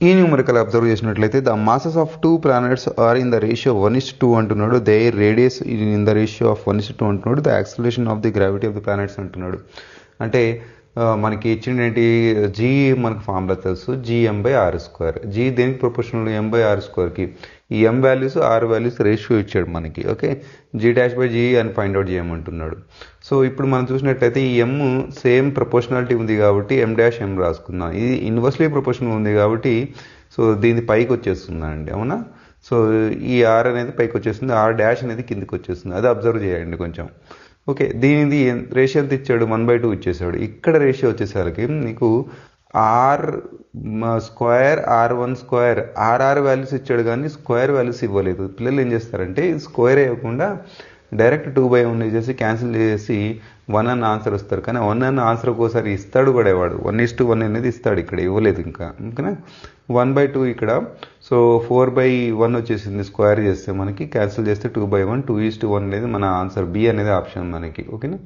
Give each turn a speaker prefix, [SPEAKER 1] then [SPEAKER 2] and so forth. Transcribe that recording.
[SPEAKER 1] ఈ numerical observe చేసినట్లయితే the masses of two planets are in the ratio one is two అంటున్నాడు. The radius in the ratio of one is two అంటున్నాడు. The acceleration of the gravity of the planets అంటున్నాడు. అంటే మనకి ఇచ్చిన g మనకు formula తెలుసు. GM by R square g దేనికి proportional M by R స్క్వేర్కి ఈ M values R values ratio ఇచ్చాడు మనకి. Okay g dash by g అని ఫైండ్ అవుట్ చేయమంటున్నాడు. సో ఇప్పుడు మనం చూసినట్లయితే ఈ ఎమ్ సేమ్ ప్రపోర్షనాలిటీ ఉంది కాబట్టి ఎం డాష్ ఎం రాసుకుందాం. ఇది ఇన్వర్స్లీ ప్రపోర్షనల్ ఉంది కాబట్టి సో దీని పైకి వచ్చేస్తుందండి. అవునా? సో ఈ ఆర్ అనేది పైకి వచ్చేస్తుంది. ఆర్ డాష్ అనేది కిందికి వచ్చేస్తుంది. అది అబ్జర్వ్ చేయండి కొంచెం. ఓకే దీనిది రేషియో ఎంత ఇచ్చాడు? వన్ బై టూ ఇచ్చేసాడు. ఇక్కడ రేషియో వచ్చేసరికి నీకు R square R one square RR values ఇచ్చాడు కానీ స్క్వేర్ వాల్యూస్ ఇవ్వలేదు. పిల్లలు ఏం చేస్తారంటే స్క్వేర్ ఇవ్వకుండా డైరెక్ట్ టూ బై వన్ చేసి క్యాన్సిల్ చేసి వన్ అన్న ఆన్సర్ వస్తారు. కానీ వన్ అన్న ఆన్సర్ ఒక్కోసారి ఇస్తాడు కూడా వాడు వన్ ఇస్ టు వన్ అనేది ఇస్తాడు ఇక్కడ ఇవ్వలేదు ఇంకా. ఓకేనా? వన్ బై టూ ఇక్కడ. సో ఫోర్ బై వన్ వచ్చేసింది స్క్వేర్ చేస్తే మనకి క్యాన్సిల్ చేస్తే two by one two is two one అనేది మన ఆన్సర్. బి అనేది ఆప్షన్ మనకి. ఓకేనా?